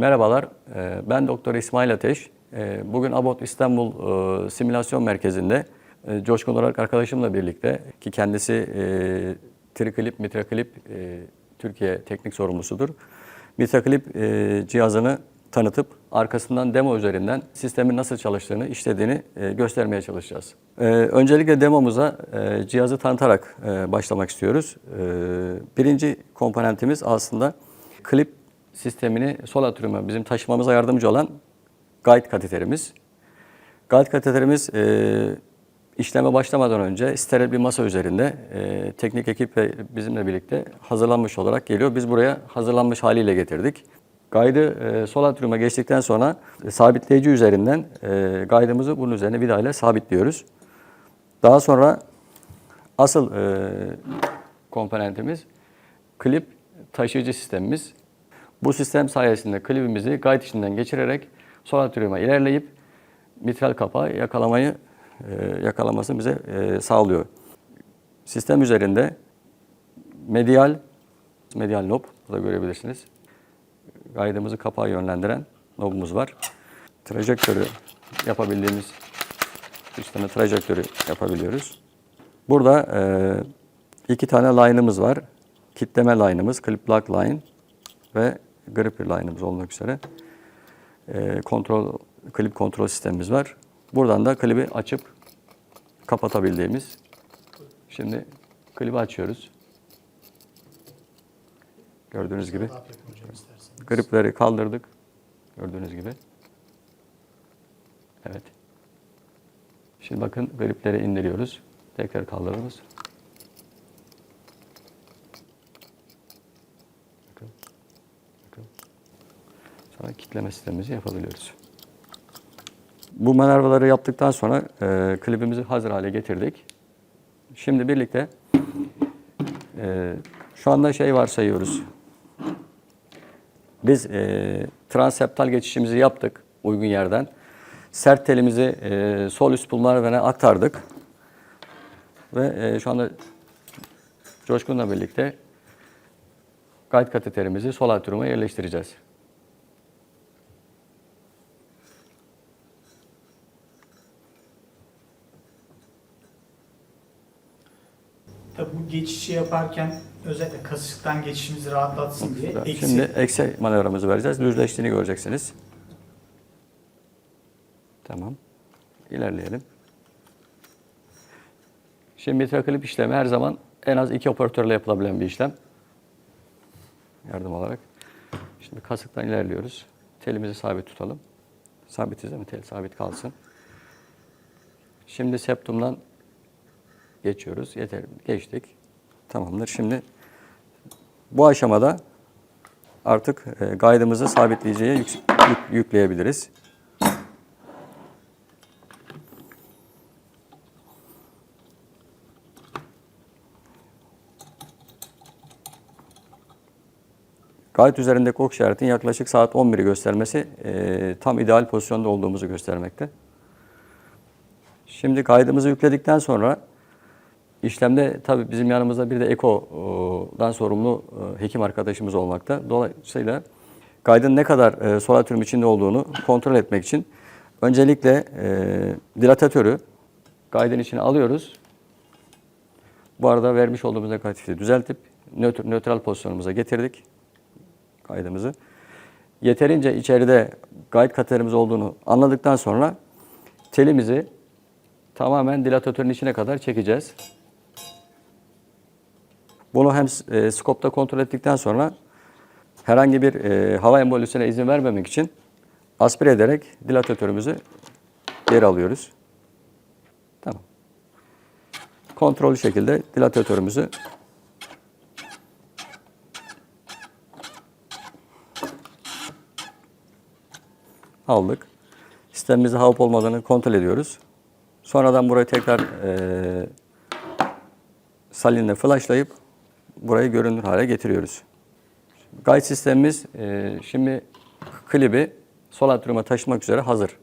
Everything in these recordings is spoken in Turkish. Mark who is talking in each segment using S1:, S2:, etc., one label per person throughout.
S1: Merhabalar, e, ben Doktor İsmail Ateş. E, Bugün Abot İstanbul e, Simülasyon Merkezi'nde Coşkun olarak arkadaşımla birlikte ki kendisi Triklip, Mitraklip Türkiye teknik sorumlusudur. Mitraklip cihazını tanıtıp arkasından demo üzerinden sistemin nasıl çalıştığını, işlediğini göstermeye çalışacağız. Öncelikle demomuza cihazı tanıtarak başlamak istiyoruz. Birinci komponentimiz aslında klip sistemini sol atriuma bizim taşımamıza yardımcı olan guide kateterimiz. Guide kateterimiz e, işleme başlamadan önce steril bir masa üzerinde e, teknik ekip ve bizimle birlikte hazırlanmış olarak geliyor. Biz buraya hazırlanmış haliyle getirdik. Guide'ı e, sol atriuma geçtikten sonra e, sabitleyici üzerinden e, guide'ımızı bunun üzerine vidayla sabitliyoruz. Daha sonra asıl e, komponentimiz klip taşıyıcı sistemimiz. Bu sistem sayesinde klibimizi guide içinden geçirerek sol atriuma ilerleyip mitral kapağı yakalamayı e, yakalamasını bize e, sağlıyor. Sistem üzerinde medial medial knob burada görebilirsiniz. Guide'ımızı kapağa yönlendiren knobumuz var. Trajektörü yapabildiğimiz üç tane trajektörü yapabiliyoruz. Burada e, iki tane line'ımız var. Kitleme line'ımız, clip lock line ve gripper line'ımız olmak üzere. E, kontrol, klip kontrol sistemimiz var. Buradan da klibi açıp kapatabildiğimiz. Şimdi klibi açıyoruz. Gördüğünüz gibi. Gripleri kaldırdık. Gördüğünüz gibi. Evet. Şimdi bakın gripleri indiriyoruz. Tekrar kaldırıyoruz. Sonra kitleme sistemimizi yapabiliyoruz. Bu manevraları yaptıktan sonra e, klibimizi hazır hale getirdik. Şimdi birlikte e, şu anda şey varsayıyoruz. Biz e, transeptal geçişimizi yaptık uygun yerden. Sert telimizi e, sol üst pulmoner vene aktardık. Ve e, şu anda Coşkun'la birlikte guide kateterimizi sol atriuma yerleştireceğiz.
S2: Tabii bu geçişi yaparken özellikle kasıktan geçişimizi rahatlatsın diye eksi
S1: Şimdi eksi manevramızı vereceğiz. Düzleştiğini göreceksiniz. Tamam. İlerleyelim. Şimdi mitraklip işlemi her zaman en az iki operatörle yapılabilen bir işlem. Yardım olarak. Şimdi kasıktan ilerliyoruz. Telimizi sabit tutalım. Sabitiz değil mi? Tel sabit kalsın. Şimdi septumdan geçiyoruz. Yeter, geçtik. Tamamdır. Şimdi bu aşamada artık e, guide'ımızı yük- yük- yükleyebiliriz. Guide üzerindeki ok işaretin yaklaşık saat 11'i göstermesi e, tam ideal pozisyonda olduğumuzu göstermekte. Şimdi kaydımızı yükledikten sonra işlemde tabii bizim yanımızda bir de ekodan sorumlu e, hekim arkadaşımız olmakta. Dolayısıyla kaydın ne kadar e, solaryum içinde olduğunu kontrol etmek için öncelikle e, dilatatörü kaydın içine alıyoruz. Bu arada vermiş olduğumuz negatifi düzeltip nötr, nötral pozisyonumuza getirdik kaydımızı. Yeterince içeride guide katerimiz olduğunu anladıktan sonra telimizi tamamen dilatatörün içine kadar çekeceğiz. Bunu hem e, skopta kontrol ettikten sonra herhangi bir e, hava embolüsüne izin vermemek için aspire ederek dilatatörümüzü geri alıyoruz. Tamam. Kontrollü şekilde dilatatörümüzü aldık. Sistemimizde hava olmadığını kontrol ediyoruz. Sonradan burayı tekrar e, salinle flashlayıp burayı görünür hale getiriyoruz. Guide sistemimiz e, şimdi klibi sol atriuma taşımak üzere hazır.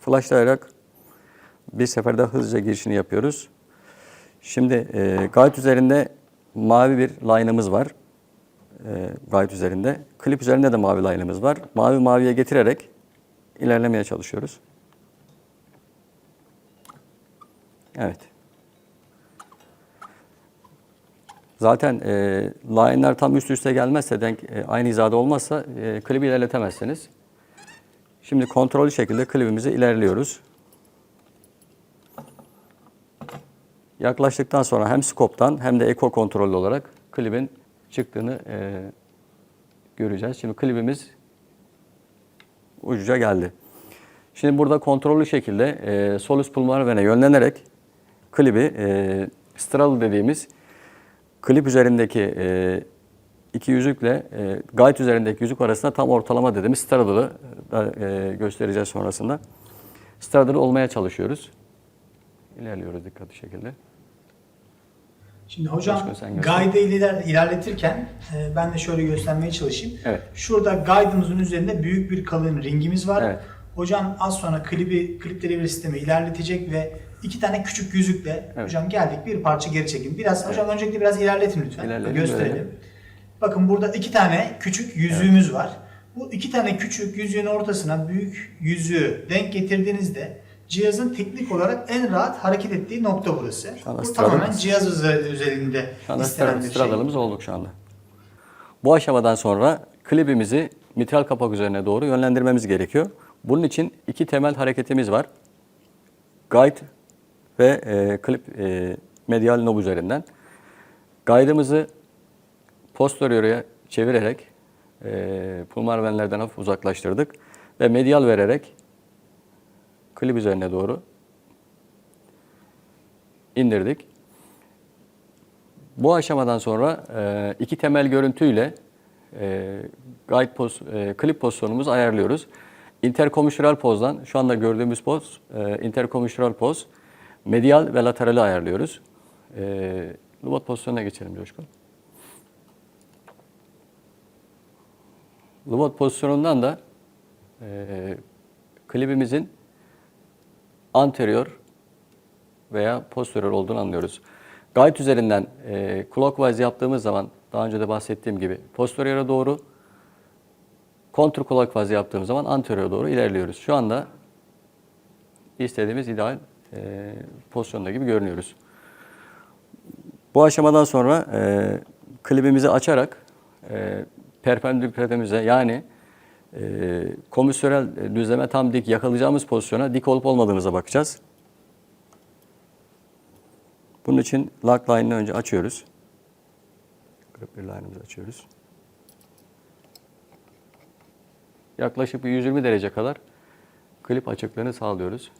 S1: Flashlayarak bir seferde hızlıca girişini yapıyoruz. Şimdi e, guide üzerinde mavi bir line'ımız var. e, guide üzerinde. Klip üzerinde de mavi line'ımız var. Mavi maviye getirerek ilerlemeye çalışıyoruz. Evet. Zaten e, line'lar tam üst üste gelmezse, denk, e, aynı hizada olmazsa e, klibi ilerletemezsiniz. Şimdi kontrollü şekilde klibimizi ilerliyoruz. Yaklaştıktan sonra hem scope'tan hem de eko kontrollü olarak klibin çıktığını e, göreceğiz. Şimdi klibimiz ucuca geldi. Şimdi burada kontrollü şekilde e, solus pulmonar vene yönlenerek klibi e, straddle dediğimiz klip üzerindeki e, iki yüzükle e, guide üzerindeki yüzük arasında tam ortalama dediğimiz straddle'ı da e, göstereceğiz sonrasında. Straddle olmaya çalışıyoruz. İlerliyoruz dikkatli şekilde.
S2: Şimdi hocam guide'ı iler, ilerletirken e, ben de şöyle göstermeye çalışayım.
S1: Evet.
S2: Şurada guide'ımızın üzerinde büyük bir kalın ringimiz var.
S1: Evet.
S2: Hocam az sonra klibi, klip delivery sistemi ilerletecek ve iki tane küçük yüzükle
S1: Evet.
S2: hocam geldik bir parça geri çekin. Biraz hocam öncelikle biraz ilerletin lütfen.
S1: İlerleyelim,
S2: Gösterelim.
S1: görelim.
S2: Bakın burada iki tane küçük yüzüğümüz var. Bu iki tane küçük yüzüğün ortasına büyük yüzüğü denk getirdiğinizde cihazın teknik olarak en rahat hareket ettiği nokta burası.
S1: Şu anda
S2: Bu tamamen cihaz üzeri- üzerinde
S1: Şu anda
S2: istenen bir şey.
S1: olduk şu anda. Bu aşamadan sonra klibimizi mitral kapak üzerine doğru yönlendirmemiz gerekiyor. Bunun için iki temel hareketimiz var. Guide ve e, klip e, medial knob üzerinden. Guide'ımızı posterior'a çevirerek e, pulmonar venlerden hafif uzaklaştırdık ve medial vererek klip üzerine doğru indirdik. Bu aşamadan sonra e, iki temel görüntüyle e, guide poz, e, klip pozisyonumuzu ayarlıyoruz. Interkomüşral pozdan, şu anda gördüğümüz poz, e, interkomüşral poz, medial ve laterali ayarlıyoruz. E, Lubot pozisyonuna geçelim Coşkun. Lubot pozisyonundan da e, klibimizin anterior veya posterior olduğunu anlıyoruz. Guide üzerinden e, clockwise yaptığımız zaman daha önce de bahsettiğim gibi posterior'a doğru counter clockwise yaptığımız zaman anterior'a doğru ilerliyoruz. Şu anda istediğimiz ideal e, pozisyonda gibi görünüyoruz. Bu aşamadan sonra e, klibimizi açarak e, perpendikülitemize yani e, komisyonel düzleme tam dik yakalayacağımız pozisyona dik olup olmadığımıza bakacağız. Bunun için lock line'ını önce açıyoruz. Grip line'ımızı açıyoruz. Yaklaşık bir 120 derece kadar klip açıklığını sağlıyoruz.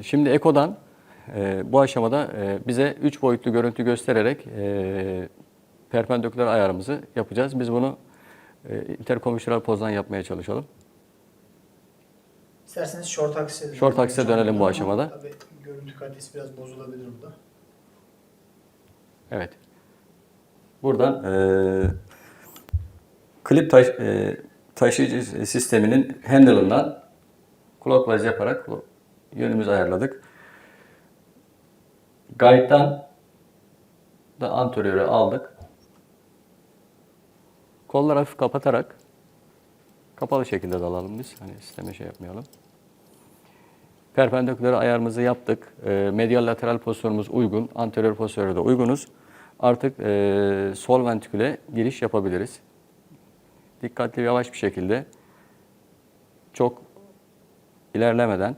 S1: Şimdi Eko'dan e, bu aşamada e, bize 3 boyutlu görüntü göstererek e, perpendiküler ayarımızı yapacağız. Biz bunu e, interkomüşral pozdan yapmaya çalışalım.
S2: İsterseniz short axe'e
S1: Short axe'e dönelim bu aşamada.
S2: Tabii görüntü kalitesi biraz bozulabilir burada.
S1: Evet. Buradan eee klip taş, eee, taşıyıcı sisteminin handle'ından clockwise yaparak bu yönümüzü ayarladık. Guide'dan da anterior'e aldık. Kolları hafif kapatarak kapalı şekilde dalalım biz. Hani sisteme şey yapmayalım. Perpendiküler ayarımızı yaptık. E, medial lateral pozisyonumuz uygun. Anterior pozisyona da uygunuz. Artık e, sol ventriküle giriş yapabiliriz. Dikkatli yavaş bir şekilde çok ilerlemeden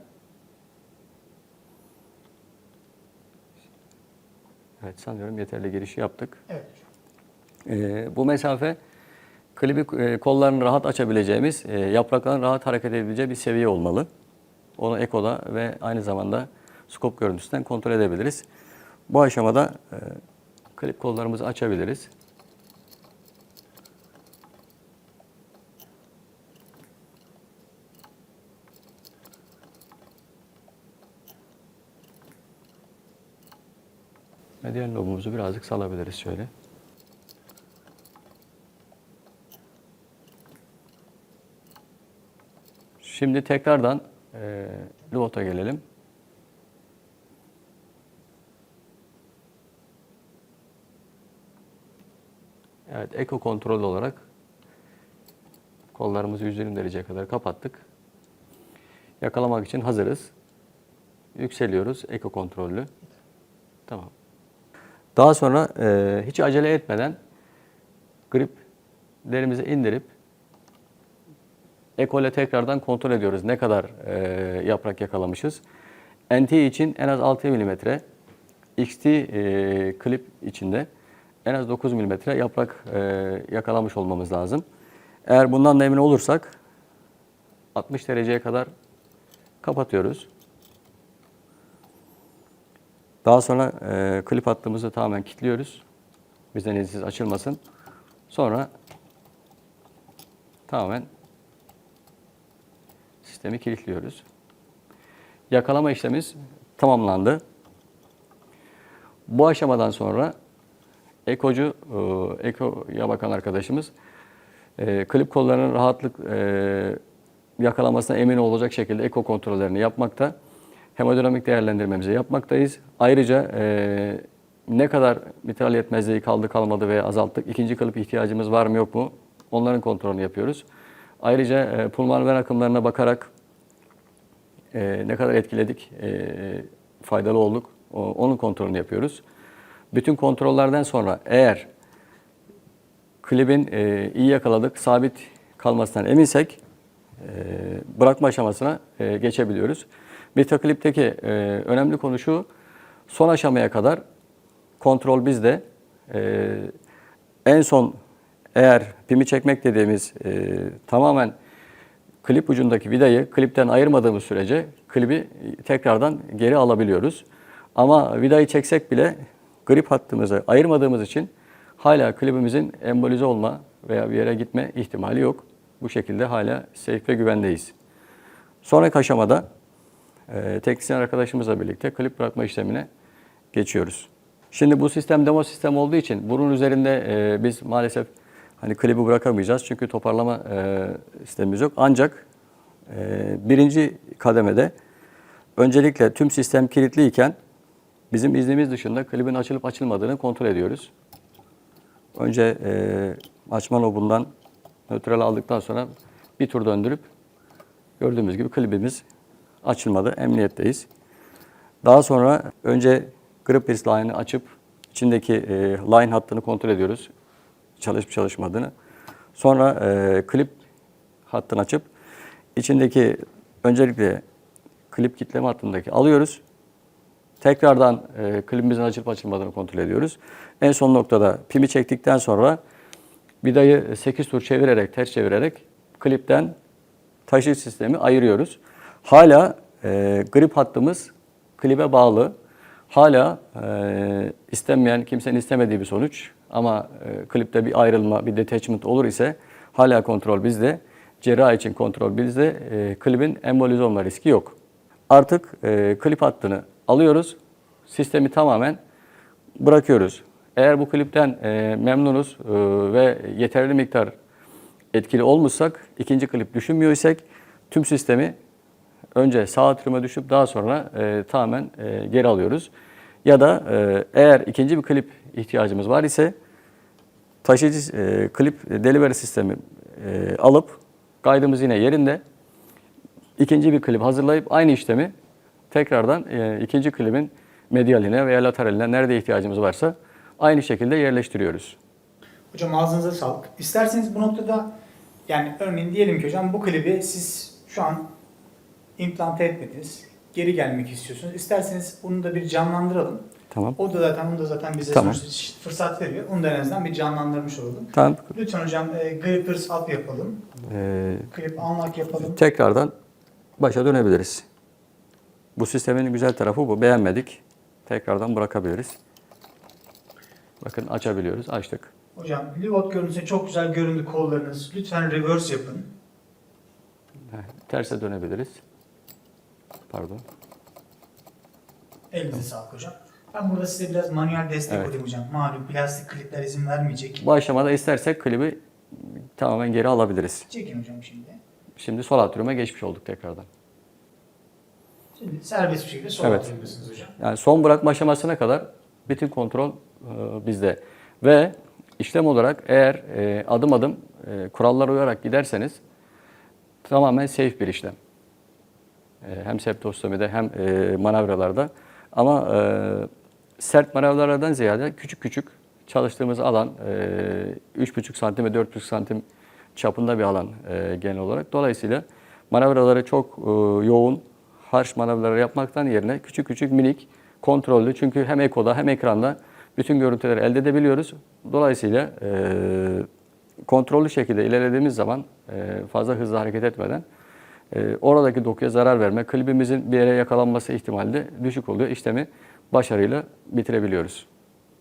S1: Evet sanıyorum yeterli girişi yaptık.
S2: Evet.
S1: Ee, bu mesafe klibi e, kollarını rahat açabileceğimiz, e, yaprakların rahat hareket edebileceği bir seviye olmalı. Onu ekoda ve aynı zamanda skop görüntüsünden kontrol edebiliriz. Bu aşamada e, klip kollarımızı açabiliriz. Diğer lobumuzu birazcık salabiliriz şöyle. Şimdi tekrardan e, Lubot'a gelelim. Evet, eko kontrol olarak kollarımızı 120 dereceye kadar kapattık. Yakalamak için hazırız. Yükseliyoruz eko kontrollü. Tamam. Daha sonra e, hiç acele etmeden grip derimizi indirip ekole tekrardan kontrol ediyoruz ne kadar e, yaprak yakalamışız. NT için en az 6 mm, XT e, klip içinde en az 9 mm yaprak e, yakalamış olmamız lazım. Eğer bundan da emin olursak 60 dereceye kadar kapatıyoruz. Daha sonra e, klip hattımızı tamamen kilitliyoruz. Bizden izinsiz açılmasın. Sonra tamamen sistemi kilitliyoruz. Yakalama işlemimiz tamamlandı. Bu aşamadan sonra ekocu, e, ekoya bakan arkadaşımız e, klip kollarının rahatlık e, yakalamasına emin olacak şekilde eko kontrollerini yapmakta. Hemodinamik değerlendirmemizi yapmaktayız. Ayrıca e, ne kadar mitral yetmezliği kaldı kalmadı veya azalttık, ikinci klip ihtiyacımız var mı yok mu onların kontrolünü yapıyoruz. Ayrıca e, pulmoner ven akımlarına bakarak e, ne kadar etkiledik, e, faydalı olduk o- onun kontrolünü yapıyoruz. Bütün kontrollerden sonra eğer klibin e, iyi yakaladık, sabit kalmasından eminsek e, bırakma aşamasına e, geçebiliyoruz. Metaklipteki e, önemli konu şu, son aşamaya kadar kontrol bizde. E, en son eğer pimi çekmek dediğimiz e, tamamen klip ucundaki vidayı klipten ayırmadığımız sürece klibi tekrardan geri alabiliyoruz. Ama vidayı çeksek bile grip hattımızı ayırmadığımız için hala klibimizin embolize olma veya bir yere gitme ihtimali yok. Bu şekilde hala safe ve güvendeyiz. Sonraki aşamada e, teknisyen arkadaşımızla birlikte klip bırakma işlemine geçiyoruz. Şimdi bu sistem demo sistem olduğu için bunun üzerinde e, biz maalesef hani klibi bırakamayacağız çünkü toparlama e, sistemimiz yok. Ancak e, birinci kademede öncelikle tüm sistem kilitliyken bizim iznimiz dışında klibin açılıp açılmadığını kontrol ediyoruz. Önce e, açma nobundan nötral aldıktan sonra bir tur döndürüp gördüğümüz gibi klibimiz açılmadı. Emniyetteyiz. Daha sonra önce grip pierce line'ı açıp içindeki e, line hattını kontrol ediyoruz. Çalışıp çalışmadığını. Sonra e, klip hattını açıp içindeki öncelikle klip kitleme hattındaki alıyoruz. Tekrardan e, klibimizin açılıp açılmadığını kontrol ediyoruz. En son noktada pimi çektikten sonra vidayı 8 tur çevirerek, ters çevirerek klipten taşıyıcı sistemi ayırıyoruz. Hala e, grip hattımız klibe bağlı. Hala e, istenmeyen, kimsenin istemediği bir sonuç ama e, klipte bir ayrılma, bir detachment olur ise hala kontrol bizde. Cerrahi için kontrol bizde. E, klibin embolize olma riski yok. Artık e, klip hattını alıyoruz. Sistemi tamamen bırakıyoruz. Eğer bu klipten e, memnunuz e, ve yeterli miktar etkili olmuşsak, ikinci klip düşünmüyor isek tüm sistemi önce sağ atriuma düşüp daha sonra e, tamamen e, geri alıyoruz. Ya da e, eğer ikinci bir klip ihtiyacımız var ise taşıyıcı e, klip delivery sistemi e, alıp kaydımız yine yerinde ikinci bir klip hazırlayıp aynı işlemi tekrardan e, ikinci klibin medyaline veya lateraline nerede ihtiyacımız varsa aynı şekilde yerleştiriyoruz.
S2: Hocam ağzınıza sağlık. İsterseniz bu noktada yani örneğin diyelim ki hocam bu klibi siz şu an implante etmediniz. Geri gelmek istiyorsunuz. İsterseniz bunu da bir canlandıralım.
S1: Tamam.
S2: O da zaten onu da zaten bize
S1: Tamam.
S2: fırsat veriyor. Onu da en azından bir canlandırmış olalım.
S1: Tamam.
S2: Lütfen hocam e, grippers up yapalım.
S1: E,
S2: Clip unlock yapalım.
S1: tekrardan başa dönebiliriz. Bu sistemin güzel tarafı bu. Beğenmedik. Tekrardan bırakabiliriz. Bakın açabiliyoruz. Açtık.
S2: Hocam Livot görüntüsü çok güzel göründü kollarınız. Lütfen reverse yapın.
S1: Terse dönebiliriz. Pardon.
S2: Elinize sağlık hocam. Ben burada size biraz manuel destek
S1: Evet.
S2: olayım hocam. Malum plastik klipler izin vermeyecek.
S1: Bu aşamada istersek klibi tamamen geri alabiliriz.
S2: Çekin hocam şimdi.
S1: Şimdi sol atriuma geçmiş olduk tekrardan.
S2: Şimdi serbest bir şekilde sola
S1: Evet.
S2: hocam.
S1: Yani son bırakma aşamasına kadar bütün kontrol e, bizde. Ve işlem olarak eğer e, adım adım e, kurallara uyarak giderseniz tamamen safe bir işlem. E, hem septostomide hem e, manevralarda. Ama e, sert manevralardan ziyade küçük küçük çalıştığımız alan e, 3,5 santim ve 4,5 santim çapında bir alan genel olarak. Dolayısıyla manevraları çok yoğun, harç manevraları yapmaktan yerine küçük küçük minik, kontrollü. Çünkü hem ekoda hem ekranda bütün görüntüleri elde edebiliyoruz. Dolayısıyla kontrollü şekilde ilerlediğimiz zaman fazla hızlı hareket etmeden e, oradaki dokuya zarar verme, klibimizin bir yere yakalanması ihtimali de düşük oluyor. İşlemi başarıyla bitirebiliyoruz.